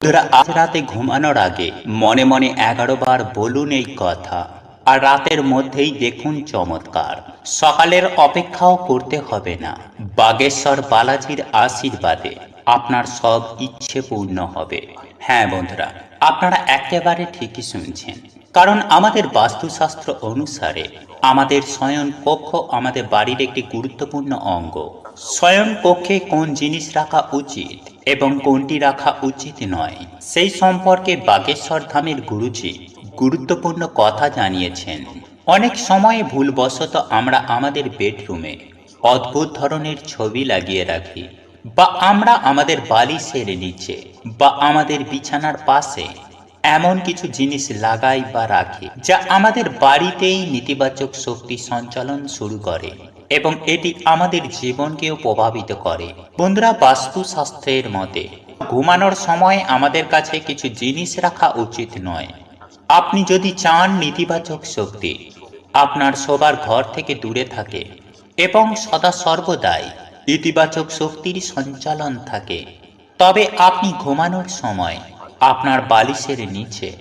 বন্ধুরা আজ রাতে ঘুমানোর আগে মনে মনে এগারো বার বলুন এই কথা, আর রাতের মধ্যেই দেখুন চমৎকার। সকালের অপেক্ষাও করতে হবে না। বাগেশ্বর বালাজির আশীর্বাদে আপনার সব ইচ্ছে পূর্ণ হবে। হ্যাঁ বন্ধুরা, আপনারা একেবারে ঠিকই শুনছেন, কারণ আমাদের বাস্তুশাস্ত্র অনুসারে আমাদের শয়ন কক্ষ আমাদের বাড়ির একটি গুরুত্বপূর্ণ অঙ্গ। শয়ন কক্ষে কোন জিনিস রাখা উচিত? এবং কোনটি রাখা উচিত নয়। সেই সম্পর্কে বাগেশ্বর ধামের গুরুজি গুরুত্বপূর্ণ কথা জানিয়েছেন। অনেক সময় ভুলবশত আমরা আমাদের বেডরুমে অদ্ভুত ধরনের ছবি লাগিয়ে রাখি বা আমরা আমাদের বালিশের নিচে বা আমাদের বিছানার পাশে এমন কিছু জিনিস লাগাই বা রাখি যা আমাদের বাড়িতেই নেতিবাচক শক্তি সঞ্চালন শুরু করে। এবং এটি আমাদের জীবনকেও প্রভাবিত করে। বন্ধুরা, বাস্তুশাস্ত্রের মতে, ঘুমানোর সময় আমাদের কাছে কিছু জিনিস রাখা উচিত নয়। আপনি যদি চান নেতিবাচক শক্তি, আপনার সবার ঘর থেকে দূরে থাকে এবং সদা সর্বদাই ইতিবাচক শক্তির সঞ্চালন থাকে। তবে আপনি ঘুমানোর সময় আপনার বালিশের নিচে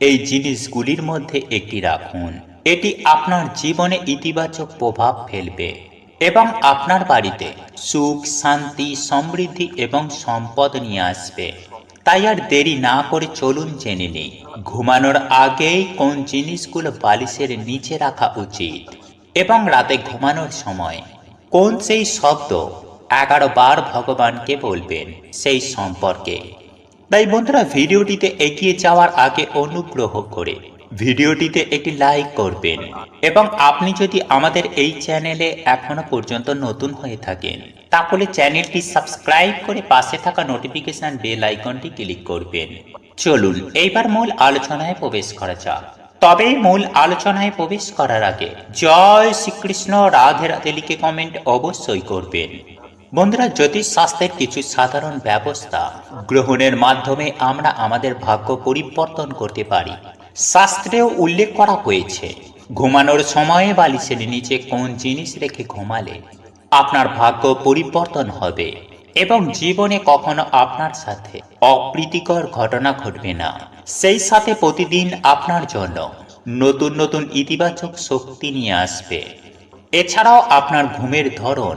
এই জিনিসগুলির মধ্যে একটি রাখুন। এটি আপনার জীবনে ইতিবাচক প্রভাব ফেলবে এবং আপনার বাড়িতে সুখ, শান্তি, সমৃদ্ধি এবং সম্পদ নিয়ে আসবে। তাই আর দেরি না করে চলুন জেনে নিই, ঘুমানোর আগেই কোন জিনিসগুলো বালিশের নিচে রাখা উচিত এবং রাতে ঘুমানোর সময় কোন সেই শব্দ এগারো বার ভগবানকে বলবেন সেই সম্পর্কে। তাই বন্ধুরা, ভিডিওটিতে এগিয়ে যাওয়ার আগে অনুগ্রহ করে ভিডিওটিতে একটি লাইক করবেন এবং আপনি যদি আমাদের এই চ্যানেলে এখনও পর্যন্ত নতুন হয়ে থাকেন, তাহলে চ্যানেলটি সাবস্ক্রাইব করে পাশে থাকা নোটিফিকেশন বেল আইকনটি ক্লিক করবেন। চলুন, এইবার মূল আলোচনায় প্রবেশ করা যাক। তবে মূল আলোচনায় প্রবেশ করার আগে জয় শ্রীকৃষ্ণ রাধে রাধে লিখে কমেন্ট অবশ্যই করবেন। বন্ধুরা, জ্যোতিষ শাস্ত্রের কিছু সাধারণ ব্যবস্থা গ্রহণের মাধ্যমে আমরা আমাদের ভাগ্য পরিবর্তন করতে পারি। শাস্ত্রেও উল্লেখ করা হয়েছে, ঘুমানোর সময়ে বালিশের নিচে কোন জিনিস রেখে ঘুমালে আপনার ভাগ্য পরিবর্তন হবে এবং জীবনে কখনো আপনার সাথে অপ্রীতিকর ঘটনা ঘটবে না। সেই সাথে প্রতিদিন আপনার জন্য নতুন নতুন ইতিবাচক শক্তি নিয়ে আসবে। এছাড়াও আপনার ঘুমের ধরন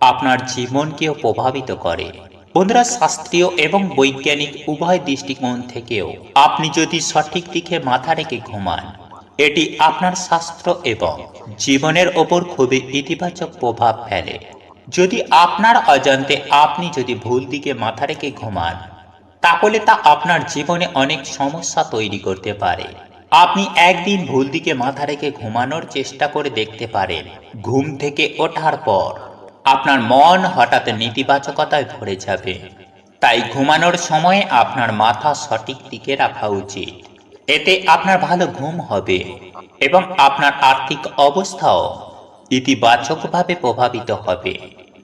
আপনার জীবনকেও প্রভাবিত করে। বন্ধুরা, শাস্ত্রীয় এবং বৈজ্ঞানিক উভয় দৃষ্টিকোণ থেকেও আপনি যদি সঠিক দিকে মাথা রেখে ঘুমান, এটি আপনার স্বাস্থ্য এবং জীবনের ওপর খুবই ইতিবাচক প্রভাব ফেলে। যদি আপনার অজান্তে আপনি যদি ভুল দিকে মাথা রেখে ঘুমান, তাহলে তা আপনার জীবনে অনেক সমস্যা তৈরি করতে পারে। আপনি একদিন ভুল দিকে মাথা রেখে ঘুমানোর চেষ্টা করে দেখতে পারেন, ঘুম থেকে ওঠার পর। আপনার মন হঠাৎ নেতিবাচকতায় ভরে যাবে। তাই ঘুমানোর সময় আপনার মাথা সঠিক দিকে রাখা উচিত। এতে আপনার ভালো ঘুম হবে এবং আপনার আর্থিক অবস্থাও ইতিবাচকভাবে প্রভাবিত হবে।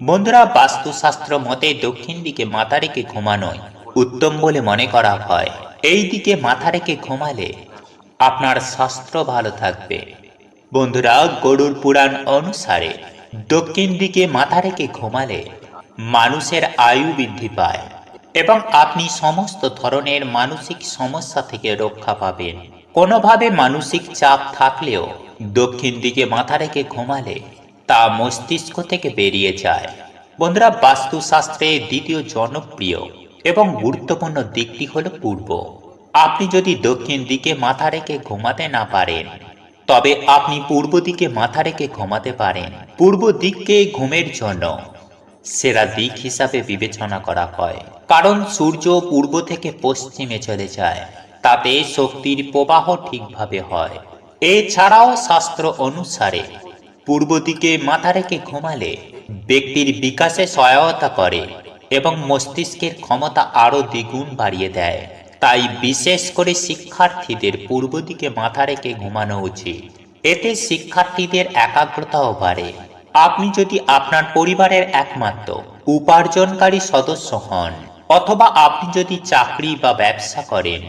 বন্ধুরা, বাস্তুশাস্ত্র মতে দক্ষিণ দিকে মাথা রেখে ঘুমানোই উত্তম বলে মনে করা হয়। এই দিকে মাথা রেখে ঘুমালে আপনার স্বাস্থ্য ভালো থাকবে। বন্ধুরা, গরুর পুরাণ অনুসারে দক্ষিণ দিকে মাথা রেখে ঘুমালে মানুষের আয়ু বৃদ্ধি পায় এবং আপনি সমস্ত ধরনের মানসিক সমস্যা থেকে রক্ষা পাবেন। কোনোভাবে মানসিক চাপ থাকলেও দক্ষিণ দিকে মাথা রেখে ঘুমালে তা মস্তিষ্ক থেকে বেরিয়ে যায়। বন্ধুরা, বাস্তুশাস্ত্রে দ্বিতীয় জনপ্রিয় এবং গুরুত্বপূর্ণ দিকটি হল পূর্ব। আপনি যদি দক্ষিণ দিকে মাথা রেখে ঘুমাতে না পারেন তবে আপনি পূর্ব দিকে মাথা রেখে ঘুমাতে পারেন। পূর্ব দিককে ঘুমের জন্য। সেরা দিক হিসাবে বিবেচনা করা হয়। কারণ সূর্য পূর্ব থেকে পশ্চিমে চলে যায়। তাতে শক্তির প্রবাহ ঠিকভাবে হয়। এছাড়াও শাস্ত্র অনুসারে, পূর্ব দিকে মাথা রেখে ঘুমালে ব্যক্তির বিকাশে সহায়তা করে এবং মস্তিষ্কের ক্ষমতা আরও দ্বিগুণ বাড়িয়ে দেয়। তাই বিশেষ করে শিক্ষার্থীদের পূর্ব দিকে মাথা রেখে ঘুমানো উচিত। এতে শিক্ষার্থীদের একাগ্রতাও বাড়ে। আপনি যদি আপনার পরিবারের একমাত্র উপার্জনকারী সদস্য হন, অথবা আপনি যদি চাকরি বা ব্যবসা করেন,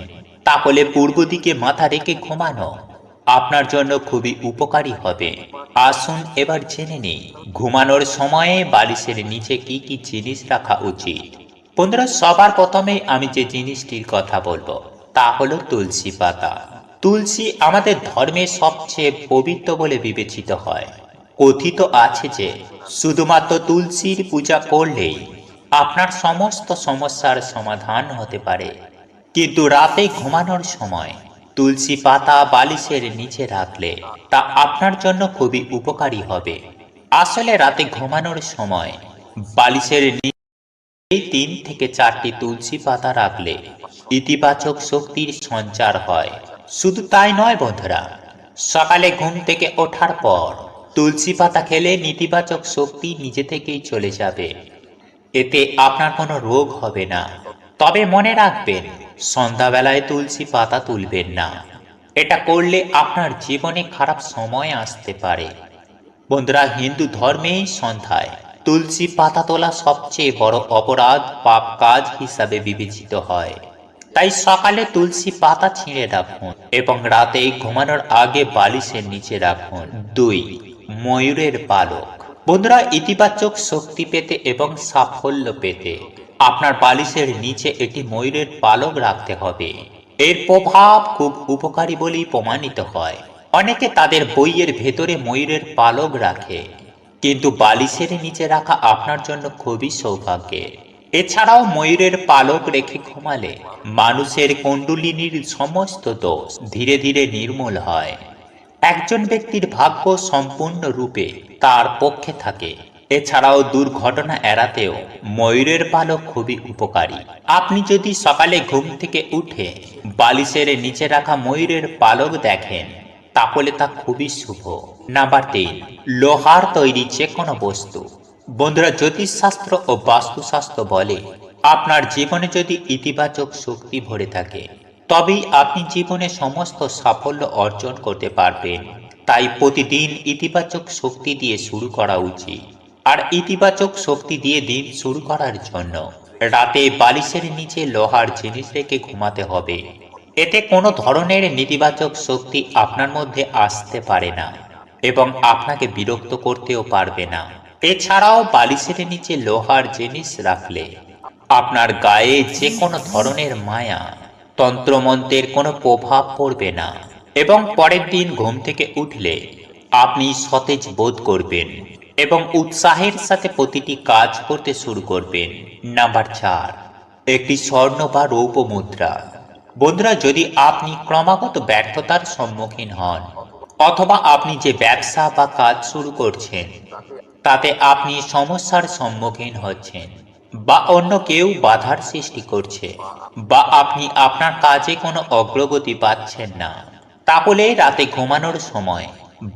তাহলে পূর্ব দিকে মাথা রেখে ঘুমানো আপনার জন্য খুবই উপকারী হবে। আসুন এবার জেনে নিই, ঘুমানোর সময়ে বালিশের নিচে কি কি জিনিস রাখা উচিত। বন্ধুরা, সবার প্রথমেই আমি যে জিনিসটির কথা বলব, তা হলো তুলসী পাতা। তুলসী আমাদের ধর্মে সবচেয়ে পবিত্র বলে বিবেচিত হয়। কথিত আছে যে, শুধুমাত্র তুলসীর পূজা করলেই আপনার সমস্ত সমস্যার সমাধান হতে পারে। কিন্তু রাতে ঘুমানোর সময় তুলসী পাতা বালিশের নিচে রাখলে তা আপনার জন্য খুবই উপকারী হবে। আসলে রাতে ঘুমানোর সময় বালিশের এই তিন থেকে চারটি তুলসী পাতা রাখলে ইতিবাচক শক্তির সঞ্চার হয়। শুধু তাই নয় বন্ধুরা, সকালে ঘুম থেকে ওঠার পর তুলসী পাতা খেলে নেতিবাচক শক্তি নিজে থেকেই চলে যাবে। এতে আপনার কোনো রোগ হবে না। তবে মনে রাখবেন, সন্ধ্যাবেলায় তুলসী পাতা তুলবেন না। এটা করলে আপনার জীবনে খারাপ সময় আসতে পারে। বন্ধুরা, হিন্দু ধর্মেই সন্ধ্যায় তুলসী পাতা তোলা সবচেয়ে বড় অপরাধ পাপ কাজ হিসাবে বিবেচিত হয়। তাই সকালে তুলসী পাতা ছিঁড়ে রাখুন এবং রাতে ঘুমানোর আগে বালিশের নিচে রাখুন। দুই, ময়ূরের পালক। বন্ধুরা, ইতিবাচক শক্তি পেতে এবং সাফল্য পেতে আপনার বালিশের নিচে একটি ময়ূরের পালক রাখতে হবে। এর প্রভাব খুব উপকারী বলেই প্রমাণিত হয়। অনেকে তাদের বইয়ের ভেতরে ময়ূরের পালক রাখে। কিন্তু বালিশের নিচে রাখা আপনার জন্য খুবই সৌভাগ্যের। এছাড়াও ময়ূরের পালক রেখে ঘুমালে মানুষের কুণ্ডলিনীর সমস্ত দোষ ধীরে ধীরে নির্মূল হয়। একজন ব্যক্তির ভাগ্য সম্পূর্ণরূপে তার পক্ষে থাকে। এছাড়াও দুর্ঘটনা এড়াতেও ময়ূরের পালক খুবই উপকারী। আপনি যদি সকালে ঘুম থেকে উঠে বালিশের নিচে রাখা ময়ূরের পালক দেখেন তাহলে তা খুবই শুভ। নাম্বার তিন, লোহার তৈরি যে কোনো বস্তু। বন্ধুরা, জ্যোতিষশাস্ত্র ও বাস্তুশাস্ত্র বলে, আপনার জীবনে যদি ইতিবাচক শক্তি ভরে থাকে, তবেই আপনি জীবনে সমস্ত সাফল্য অর্জন করতে পারবেন। তাই প্রতিদিন ইতিবাচক শক্তি দিয়ে শুরু করা উচিত। আর ইতিবাচক শক্তি দিয়ে দিন শুরু করার জন্য, রাতে বালিশের নিচে লোহার জিনিস রেখে ঘুমাতে হবে। এতে কোনো ধরনের নেতিবাচক শক্তি আপনার মধ্যে আসতে পারে না এবং আপনাকে বিরক্ত করতেও পারবে না। এছাড়াও বালিশের নিচে লোহার জিনিস রাখলে আপনার গায়ে যে কোনো ধরনের মায়া, তন্ত্রমন্ত্রের কোনো প্রভাব পড়বে না এবং পরের দিন ঘুম থেকে উঠলে আপনি সতেজ বোধ করবেন এবং উৎসাহের সাথে প্রতিটি কাজ করতে শুরু করবেন। নাম্বার চার, একটি স্বর্ণ বা রৌপ্য মুদ্রা। বন্ধুরা, যদি আপনি ক্রমাগত ব্যর্থতার সম্মুখীন হন, অথবা আপনি যে ব্যবসা বা কাজ শুরু করছেন, তাতে আপনি সমস্যার সম্মুখীন হচ্ছেন, বা অন্য কেউ বাধার সৃষ্টি করছে, বা আপনি আপনার কাজে কোনো অগ্রগতি পাচ্ছেন না, তাহলে রাতে ঘুমানোর সময়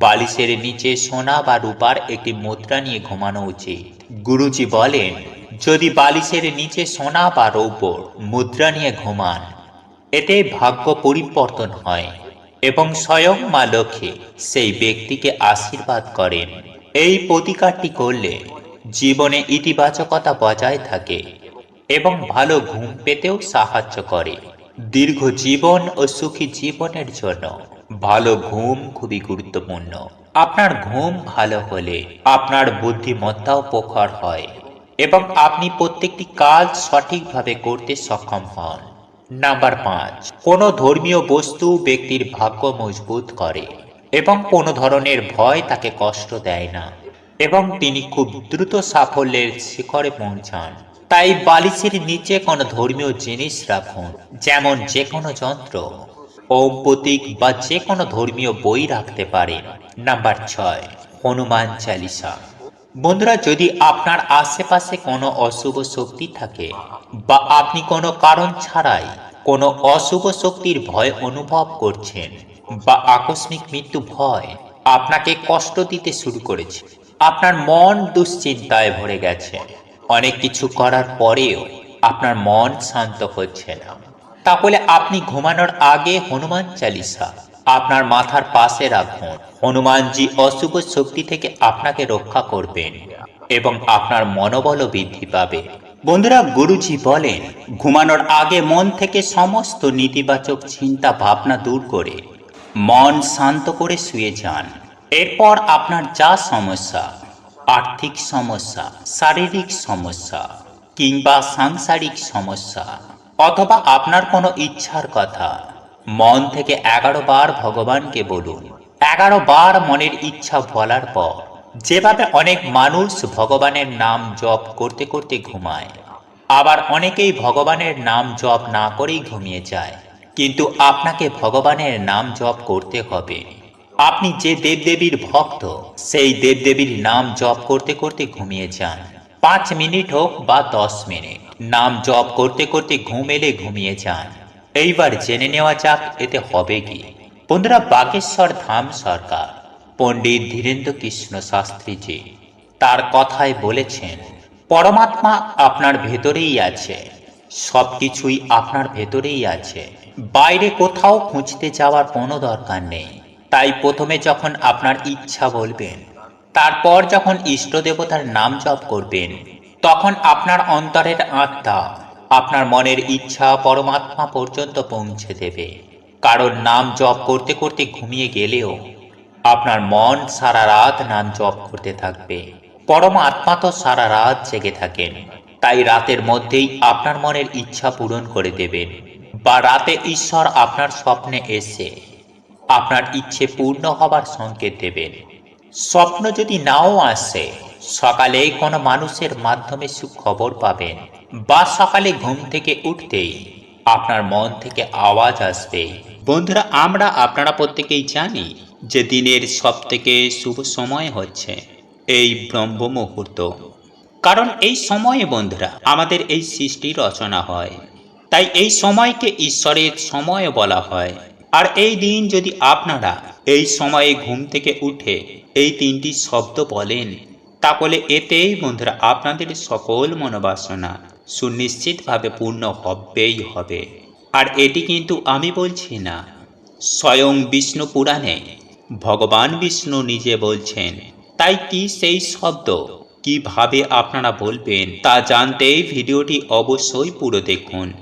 বালিশের নিচে সোনা বা রূপার একটি মুদ্রা নিয়ে ঘুমানো উচিত। গুরুজি বলেন, যদি বালিশের নিচে সোনা বা রৌপর মুদ্রা নিয়ে ঘুমান এতে ভাগ্য পরিবর্তন হয় এবং স্বয়ং মা লক্ষ্মী সেই ব্যক্তিকে আশীর্বাদ করেন। এই প্রতিকারটি করলে জীবনে ইতিবাচকতা বজায় থাকে এবং ভালো ঘুম পেতেও সাহায্য করে। দীর্ঘ জীবন ও সুখী জীবনের জন্য ভালো ঘুম খুবই গুরুত্বপূর্ণ। আপনার ঘুম ভালো হলে আপনার বুদ্ধিমত্তাও প্রখর হয় এবং আপনি প্রত্যেকটি কাজ সঠিকভাবে করতে সক্ষম হন। নাম্বার পাঁচ, কোনো ধর্মীয় বস্তু ব্যক্তির ভাগ্য মজবুত করে এবং কোনো ধরনের ভয় তাকে কষ্ট দেয় না এবং তিনি খুব দ্রুত সাফল্যের শিখরে পৌঁছান। তাই বালিশের নিচে কোনো ধর্মীয় জিনিস রাখুন, যেমন যে কোনো যন্ত্র, ওম প্রতীক বা যে কোনো ধর্মীয় বই রাখতে পারেন। নাম্বার ছয়, হনুমান চালিসা। বন্ধুরা, যদি আপনার আশেপাশে কোনো অশুভ শক্তি থাকে বা আপনি কোনো কারণ ছাড়াই কোনো অশুভ শক্তির ভয় অনুভব করছেন বা আকস্মিক মৃত্যু ভয় আপনাকে কষ্ট দিতে শুরু করেছে, আপনার মন দুশ্চিন্তায় ভরে গেছে, অনেক কিছু করার পরেও আপনার মন শান্ত হচ্ছে না, তাহলে আপনি ঘুমানোর আগে হনুমান চালিসা আপনার মাথার পাশে রাখুন। হনুমানজি অশুভ শক্তি থেকে আপনাকে রক্ষা করবেন এবং আপনার মনোবলও বৃদ্ধি পাবে। বন্ধুরা, গুরুজি বলেন, ঘুমানোর আগে মন থেকে সমস্ত নেতিবাচক চিন্তা ভাবনা দূর করে, মন শান্ত করে শুয়ে যান। এরপর আপনার যা সমস্যা, আর্থিক সমস্যা, শারীরিক সমস্যা কিংবা সাংসারিক সমস্যা অথবা আপনার কোনো ইচ্ছার কথা মন থেকে এগারো বার ভগবানকে বলুন। এগারো বার মনের ইচ্ছা বলার পর, যেভাবে অনেক মানুষ ভগবানের নাম জপ করতে করতে ঘুমায়, আবার অনেকেই ভগবানের নাম জপ না করেই ঘুমিয়ে যায়, কিন্তু আপনাকে ভগবানের নাম জপ করতে হবে। আপনি যে দেবদেবীর ভক্ত, সেই দেবদেবীর নাম জপ করতে করতে ঘুমিয়ে যান। পাঁচ মিনিট হোক বা দশ মিনিট, নাম জপ করতে করতে ঘুম এলে ঘুমিয়ে যান। এইবার জেনে নেওয়া যাক এতে হবে কি। বন্ধুরা, বাগেশ্বর ধাম সরকার, পণ্ডিত ধীরেন্দ্র কৃষ্ণ শাস্ত্রীজি তার কথায় বলেছেন, পরমাত্মা আপনার ভেতরেই আছে সব কিছুই আপনার ভেতরেই আছে। বাইরে কোথাও খুঁজতে যাওয়ার কোনো দরকার নেই। তাই প্রথমে যখন আপনার ইচ্ছা বলবেন, তারপর যখন ইষ্ট দেবতার নাম জপ করবেন, তখন আপনার অন্তরের আত্মা আপনার মনের ইচ্ছা পরমাত্মা পর্যন্ত পৌঁছে দেবে। কারণ নাম জপ করতে করতে ঘুমিয়ে গেলেও আপনার মন সারা রাত নাম জপ করতে থাকবে। পরম আত্মা তো সারা রাত জেগে থাকেন। তাই রাতের মধ্যেই আপনার মনের ইচ্ছা পূরণ করে দেবেন। বা রাতে ঈশ্বর আপনার স্বপ্নে এসে আপনার ইচ্ছে পূর্ণ হবার সংকেত দেবেন। স্বপ্ন যদি নাও আসে সকালে কোনো মানুষের মাধ্যমে সুখবর পাবেন। বা সকালে ঘুম থেকে উঠতেই আপনার মন থেকে আওয়াজ আসবে। বন্ধুরা, আমরা আপনারা প্রত্যেকেই জানি যে দিনের সব থেকে শুভ সময় হচ্ছে এই ব্রহ্ম মুহূর্ত। কারণ এই সময়ে বন্ধুরা, আমাদের এই সৃষ্টি রচনা হয়। তাই এই সময়কে ঈশ্বরের সময় বলা হয়। আর এই দিন যদি আপনারা এই সময়ে ঘুম থেকে উঠে এই তিনটি শব্দ বলেন, তাহলে এতেই বন্ধুরা, আপনাদের সকল মনোবাসনা সুনিশ্চিতভাবে পূর্ণ হবেই হবে। আর এটি কিন্তু আমি বলছি না। স্বয়ং বিষ্ণু পুরাণে ভগবান বিষ্ণু নিজে বলছেন, তাই কি সেই শব্দ? কীভাবে আপনারা বলবেন তা জানতে ভিডিওটি অবশ্যই পুরো দেখুন।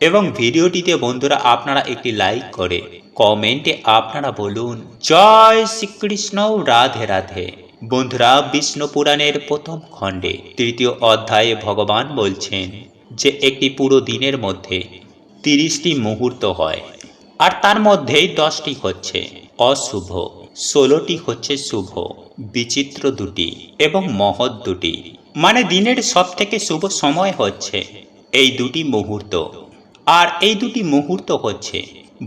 এবং ভিডিওটিতে বন্ধুরা আপনারা একটি লাইক করে কমেন্টে আপনারা বলুন, জয় শ্রীকৃষ্ণ, রাধে রাধে। বন্ধুরা বিষ্ণু পুরাণের প্রথম খণ্ডে তৃতীয় অধ্যায়ে ভগবান বলছেন যে একটি পুরো দিনের মধ্যে তিরিশটি মুহূর্ত হয়, আর তার মধ্যেই দশটি হচ্ছে অশুভ, ষোলোটি হচ্ছে শুভ, বিচিত্র দুটি এবং মহৎ দুটি। মানে দিনের সব থেকে শুভ সময় হচ্ছে এই দুটি মুহূর্ত, আর এই দুটি মুহূর্ত হচ্ছে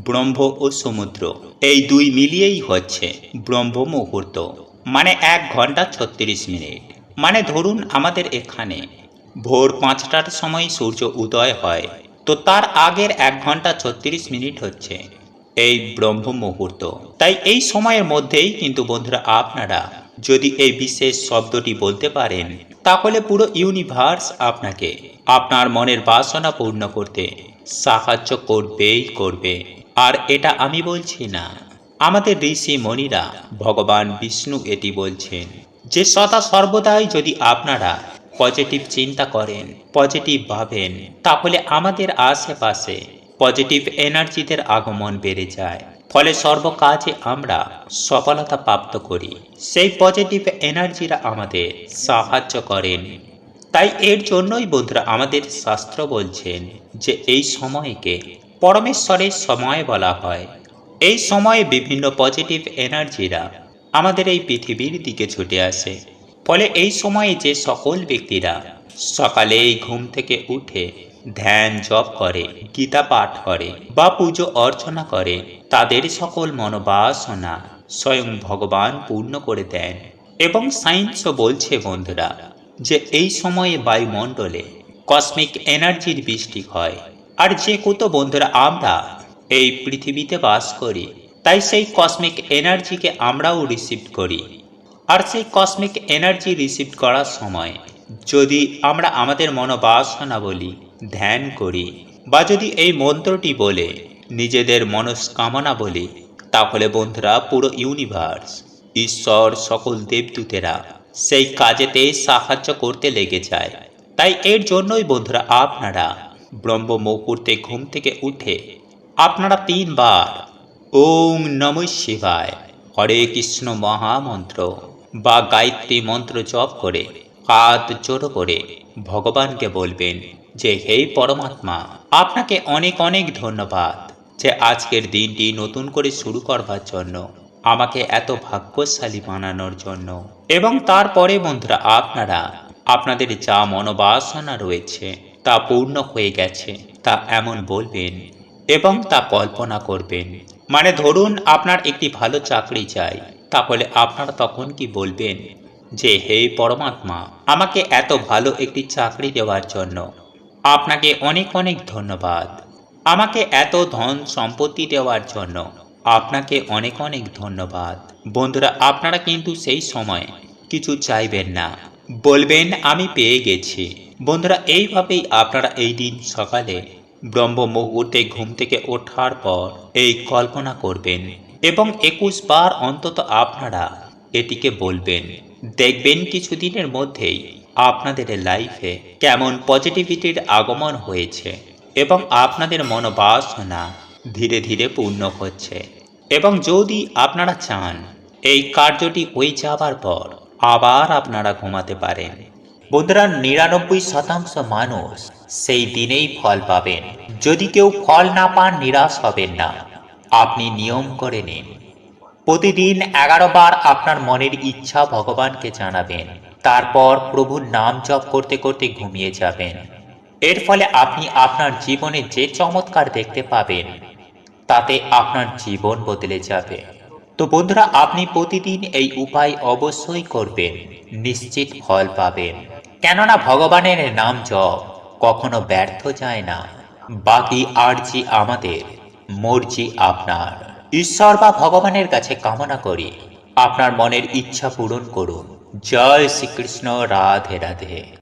ব্রহ্ম ও সমুদ্র। এই দুই মিলিয়েই হচ্ছে ব্রহ্ম মুহূর্ত। মানে এক ঘণ্টা ছত্রিশ মিনিট। মানে ধরুন আমাদের এখানে ভোর পাঁচটার সময় সূর্য উদয় হয়, তো তার আগের এক ঘণ্টা ছত্রিশ মিনিট হচ্ছে এই ব্রহ্ম মুহূর্ত। তাই এই সময়ের মধ্যেই কিন্তু বন্ধুরা আপনারা যদি এই বিশেষ শব্দটি বলতে পারেন, তাহলে পুরো ইউনিভার্স আপনাকে আপনার মনের বাসনা পূর্ণ করতে সাহায্য করবেই করবে। আর এটা আমি বলছি না আমাদের ঋষি মণিরা ভগবান বিষ্ণু এটি বলছেন যে, সদা সর্বদাই যদি আপনারা পজিটিভ চিন্তা করেন পজিটিভ ভাবেন, তাহলে আমাদের আশেপাশে পজিটিভ এনার্জিদের আগমন বেড়ে যায়। ফলে সর্বকাজে আমরা সফলতা প্রাপ্ত করি। সেই পজিটিভ এনার্জিরা আমাদের সাহায্য করেন। তাই এর জন্যই বন্ধুরা আমাদের শাস্ত্র বলছেন যে, এই সময়কে পরমেশ্বরের সময় বলা হয়। এই সময়ে বিভিন্ন পজিটিভ এনার্জিরা আমাদের এই পৃথিবীর দিকে ছুটে আসে। ফলে এই সময়ে যে সকল ব্যক্তিরা সকালে এই ঘুম থেকে উঠে ধ্যান, জপ করে, গীতা পাঠ করে বা পুজো অর্চনা করে, তাদের সকল মনোবাসনা স্বয়ং ভগবান পূর্ণ করে দেন। এবং সায়েন্সও বলছে, বন্ধুরা, যে এই সময়ে বায়ুমণ্ডলে কসমিক এনার্জির বৃষ্টি হয়। আর যে কত বন্ধুরা, আমরা এই পৃথিবীতে বাস করি। তাই সেই কসমিক এনার্জিকে আমরাও রিসিভ করি। আর সেই কসমিক এনার্জি রিসিভ করার সময় যদি আমরা আমাদের মনোবাসনা বলি, ধ্যান করি বা যদি এই মন্ত্রটি বলে, নিজেদের মনস্কামনা বলি, তাহলে বন্ধুরা পুরো ইউনিভার্স ঈশ্বর, সকল দেবদূতেরা সেই কাজেতে সাহায্য করতে লেগে যায়। তাই এর জন্যই বন্ধুরা আপনারা ব্রহ্ম মুহূর্তে ঘুম থেকে উঠে আপনারা তিনবার ওম নম শিবায় হরে কৃষ্ণ মহামন্ত্র বা গায়ত্রী মন্ত্র জপ করে, হাত জোড়ো করে ভগবানকে বলবেন যে, হে পরমাত্মা, আপনাকে অনেক অনেক ধন্যবাদ যে আজকের দিনটি নতুন করে শুরু করবার জন্য, আমাকে এত ভাগ্যশালী বানানোর জন্য। এবং তারপরে বন্ধুরা, আপনারা, আপনাদের যা মনোবাসনা রয়েছে তা পূর্ণ হয়ে গেছে, তা এমন বলবেন এবং তা কল্পনা করবেন। মানে ধরুন আপনার একটি ভালো চাকরি চাই, তাহলে আপনারা তখন কি বলবেন যে, হে পরমাত্মা, আমাকে এত ভালো একটি চাকরি দেওয়ার জন্য আপনাকে অনেক অনেক ধন্যবাদ। আমাকে এত ধন সম্পত্তি দেওয়ার জন্য আপনাকে অনেক অনেক ধন্যবাদ। বন্ধুরা, আপনারা কিন্তু সেই সময় কিছু চাইবেন না। বলবেন, আমি পেয়ে গেছি। বন্ধুরা, এইভাবেই আপনারা এই দিন সকালে ব্রহ্ম মুহূর্তে ঘুম থেকে ওঠার পর এই কল্পনা করবেন এবং একুশ বার অন্তত আপনারা এটিকে বলবেন, দেখবেন কিছুদিনের মধ্যেই আপনাদের লাইফে কেমন পজিটিভিটির আগমন হয়েছে এবং আপনাদের মনোবাসনা ধীরে ধীরে পূর্ণ হচ্ছে। এবং যদি আপনারা চান এই কার্যটি হয়ে যাবার পর আবার আপনারা ঘুমাতে পারেন। বন্ধুরা, নিরানব্বই শতাংশ মানুষ সেই দিনেই ফল পাবেন। যদি কেউ ফল না পান, নিরাশ হবেন না। আপনি নিয়ম করে নিন। প্রতিদিন এগারো বার আপনার মনের ইচ্ছা ভগবানকে জানাবেন। তারপর প্রভুর নাম জপ করতে করতে ঘুমিয়ে যাবেন। এর ফলে আপনি আপনার জীবনে যে চমৎকার দেখতে পাবেন, তাতে আপনার জীবন বদলে যাবে। তো বন্ধুরা, আপনি প্রতিদিন এই উপায় অবশ্যই করবেন। নিশ্চিত ফল পাবেন। কেননা ভগবানের নাম জপ কখনো ব্যর্থ যায় না। বাকি আরজি আমাদের, মর্জি আপনার। ঈশ্বর বা ভগবানের কাছে কামনা করি, আপনার মনের ইচ্ছা পূরণ করুন। জয় শ্রীকৃষ্ণ, রাধে রাধে।